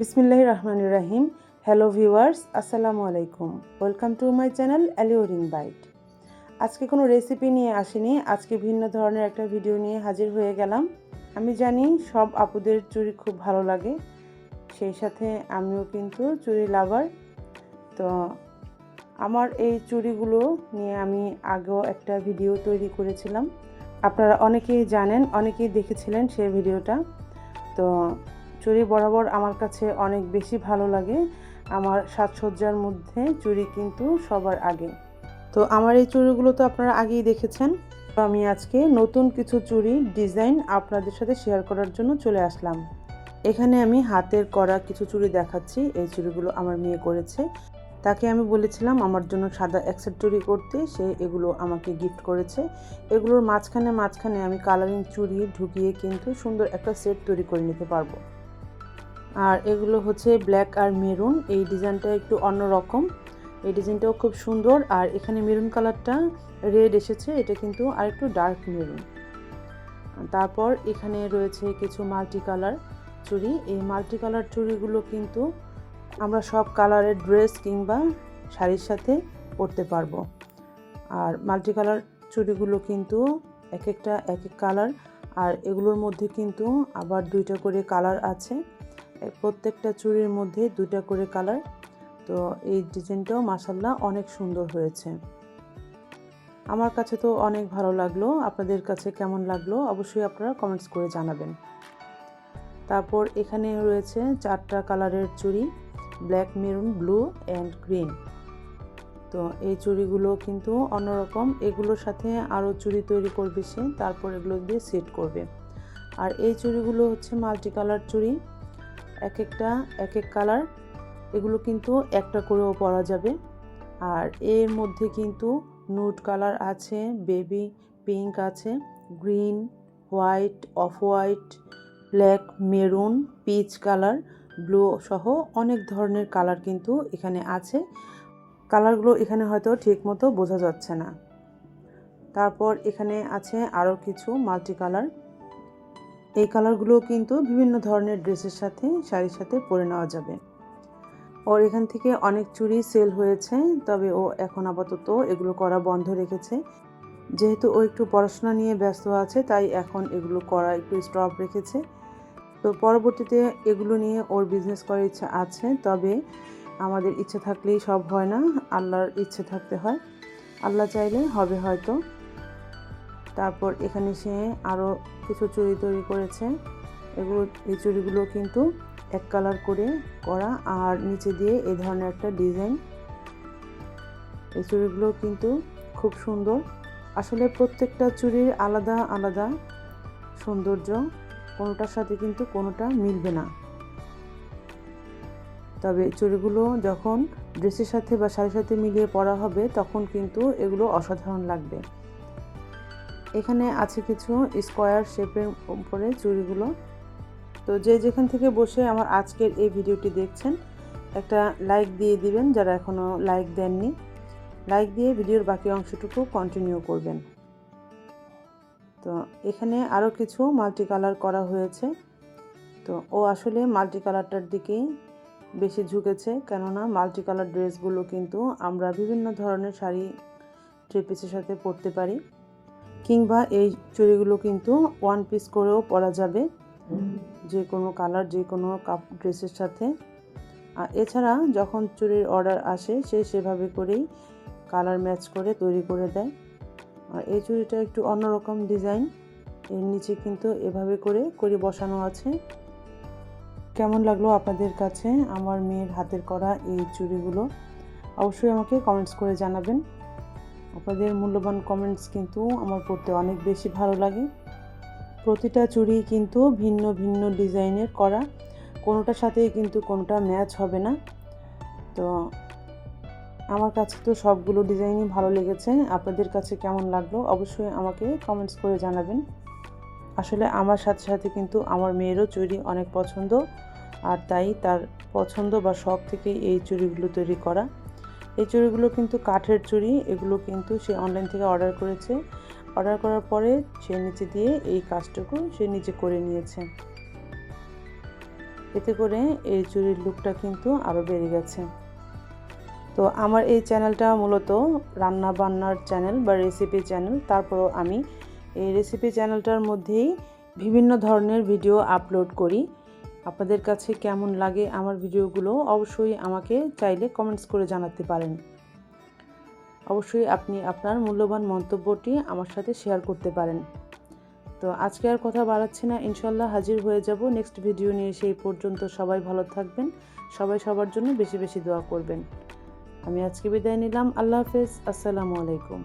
বিসমিল্লাহ রহমান রাহিম। Hello viewers আসসালামু আলাইকুম। Welcome to my channel alluring bite আজকে কোনো রেসিপি নিয়ে আসিনি, আজকে ভিন্ন ধরনের একটা ভিডিও নিয়ে হাজির হয়ে গেলাম। আমি জানি সব আপুদের চুড়ি খুব ভালো লাগে, সেই সাথে আমিও কিন্তু চুরি লাভার তো আমার এই চুড়িগুলো নিয়ে আমি আগেও একটা ভিডিও তৈরি করেছিলাম। আপনারা অনেকেই জানেন, অনেকেই দেখেছিলেন সেই ভিডিওটা তো চুড়ি বরাবর আমার কাছে অনেক বেশি ভালো লাগে। আমার সাজসজ্জার মধ্যে চুড়ি কিন্তু সবার আগে। তো আমার এই চুড়িগুলো তো আপনারা আগেই দেখেছেন। তো আমি আজকে নতুন কিছু চুড়ি ডিজাইন আপনাদের সাথে শেয়ার করার জন্য চলে আসলাম। এখানে আমি হাতের করা কিছু চুড়ি দেখাচ্ছি। এই চুড়িগুলো আমার মেয়ে করেছে। তাকে আমি বলেছিলাম, আমার জন্য সাদা একসেট চুড়ি করতে। সে এগুলো আমাকে গিফট করেছে। এগুলোর মাঝখানে মাঝখানে আমি কালারিং চুড়ি ঢুকিয়ে কিন্তু সুন্দর একটা সেট তৈরি করে নিতে পারব। আর এগুলো হচ্ছে ব্ল্যাক আর মেরুন। এই ডিজাইনটা একটু অন্যরকম। এই ডিজাইনটাও খুব সুন্দর। আর এখানে মেরুন কালারটা রেড এসেছে। এটা কিন্তু আর একটু ডার্ক মেরুন। তারপর এখানে রয়েছে কিছু মাল্টি কালার চুড়ি। এই মাল্টি কালার চুড়িগুলো কিন্তু আমরা সব কালারের ড্রেস কিংবা শাড়ির সাথে পরতে পারব। আর মাল্টি কালার চুড়িগুলো কিন্তু এক একটা এক এক কালার। আর এগুলোর মধ্যে কিন্তু আবার দুইটা করে কালার আছে। প্রত্যেকটা চুড়ির মধ্যে দুটা করে কালার। তো এই ডিজাইনটাও মাসাল্লাহ অনেক সুন্দর হয়েছে। আমার কাছে তো অনেক ভালো লাগল। আপনাদের কাছে কেমন লাগল অবশ্যই আপনারা কমেন্টস করে জানাবেন। তারপর এখানে রয়েছে চারটা কালারের চুড়ি black maroon blue and green তো এই চুড়িগুলো কিন্তু অন্যরকম। এগুলোর সাথে আরও চুড়ি তৈরি করবে সে, তারপর এগুলো দিয়ে সেট করবে। আর এই চুড়িগুলো হচ্ছে মাল্টি কালার চুড়ি। এক একটা এক এক কালার। এগুলো কিন্তু একটা করেও পরা যাবে। আর এর মধ্যে কিন্তু নুট কালার আছে, বেবি পিঙ্ক আছে, green, white, off white, black, maroon, peach colour, blue সহ অনেক ধরনের কালার কিন্তু এখানে আছে। কালারগুলো এখানে হয়তো ঠিক মতো বোঝা যাচ্ছে না। তারপর এখানে আছে আরও কিছু মাল্টি কালার এই কালারগুলো কিন্তু বিভিন্ন ধরনের ড্রেসের সাথে, শাড়ির সাথে পরে নেওয়া যাবে। ওর এখান থেকে অনেক চুড়ি সেল হয়েছে, তবে ও এখন আপাতত এগুলো করা বন্ধ রেখেছে। যেহেতু ও একটু পড়াশোনা নিয়ে ব্যস্ত আছে, তাই এখন এগুলো করা একটু স্টপ রেখেছে। তো পরবর্তীতে এগুলো নিয়ে ওর বিজনেস করার ইচ্ছা আছে, তবে আমাদের ইচ্ছে থাকলেই সব হয় না, আল্লাহর ইচ্ছে থাকতে হয়। আল্লাহ চাইলে হবে হয়তো। তারপর এখানে সে আরও কিছু চুড়ি তৈরি করেছে। এগুলো, এই চুড়িগুলো কিন্তু এক কালার করে করা আর নিচে দিয়ে এই ধরনের একটা ডিজাইন। এই চুড়িগুলো কিন্তু খুব সুন্দর। আসলে প্রত্যেকটা চুড়ির আলাদা আলাদা সৌন্দর্য, কোনোটার সাথে কিন্তু কোনোটা মিলবে না। তবে চুড়িগুলো যখন ড্রেসের সাথে বা শাড়ির সাথে মিলিয়ে পরা হবে, তখন কিন্তু এগুলো অসাধারণ লাগবে। এখানে আছে কিছু স্কোয়ার শেপের উপরে চুড়িগুলো। তো যে যেখান থেকে বসে আমার আজকের এই ভিডিওটি দেখছেন, একটা লাইক দিয়ে দিবেন যারা এখনও লাইক দেননি। লাইক দিয়ে ভিডিওর বাকি অংশটুকু কন্টিনিউ করবেন। তো এখানে আরও কিছু মাল্টি কালার করা হয়েছে। তো ও আসলে মাল্টি কালারটার দিকেই বেশি ঝুঁকেছে, কেননা মাল্টি কালার ড্রেসগুলো কিন্তু আমরা বিভিন্ন ধরনের শাড়ি থ্রি পিসের সাথে পরতে পারি। কিংবা এই চুড়িগুলো কিন্তু ওয়ান পিস করেও পরা যাবে। যে কোনো কালার যে কোনো কাপ ড্রেসের সাথে। আর এছাড়া যখন চুড়ির অর্ডার আসে সে সেভাবে করেই কালার ম্যাচ করে তৈরি করে দেয়। আর এই চুড়িটা একটু অন্যরকম ডিজাইন এর নিচে কিন্তু এভাবে করে করে বসানো আছে। কেমন লাগল আপনাদের কাছে? আমার মেয়ের হাতের করা এই চুড়িগুলো? অবশ্যই আমাকে কমেন্টস করে জানাবেন। আপনাদের মূল্যবান কমেন্টস কিন্তু আমার পড়তে অনেক বেশি ভালো লাগে। প্রতিটা চুড়ি কিন্তু ভিন্ন ভিন্ন ডিজাইনের করা, কোনোটার সাথে কিন্তু কোনোটা ম্যাচ হবে না। তো আমার কাছে তো সবগুলো ডিজাইনই ভালো লেগেছে। আপনাদের কাছে কেমন লাগল অবশ্যই আমাকে কমেন্টস করে জানাবেন। আসলে আমার সাথে সাথে কিন্তু আমার মেয়েরও চুড়ি অনেক পছন্দ, আর তাই তার পছন্দ বা শখ থেকে এই চুড়িগুলো তৈরি করা। এই চুড়িগুলো কিন্তু কাঠের চুড়ি, এগুলো কিন্তু সে অনলাইন থেকে অর্ডার করেছে। অর্ডার করার পরে সে নিচে দিয়ে এই কাজটুকু সে নিচে করে নিয়েছে। এতে করে এই চুড়ির লুকটা কিন্তু আরও বেড়ে গেছে। তো আমার এই চ্যানেলটা মূলত রান্না বান্নার চ্যানেল বা রেসিপি চ্যানেল তারপরও আমি এই রেসিপি চ্যানেলটার মধ্যেই বিভিন্ন ধরনের ভিডিও আপলোড করি। আপনাদের কাছে কেমন লাগে আমার ভিডিওগুলো অবশ্যই আমাকে চাইলে কমেন্টস করে জানাতে পারেন। অবশ্যই আপনি আপনার মূল্যবান মন্তব্যটি আমার সাথে শেয়ার করতে পারেন। তো আজকে আর কথা বাড়াচ্ছি না ইনশাল্লাহ হাজির হয়ে যাব নেক্সট ভিডিও নিয়ে, সেই পর্যন্ত সবাই ভালো থাকবেন, সবাই সবার জন্য বেশি বেশি দোয়া করবেন। আমি আজকে বিদায় নিলাম, আল্লাহ হাফেজ, আসসালামু আলাইকুম।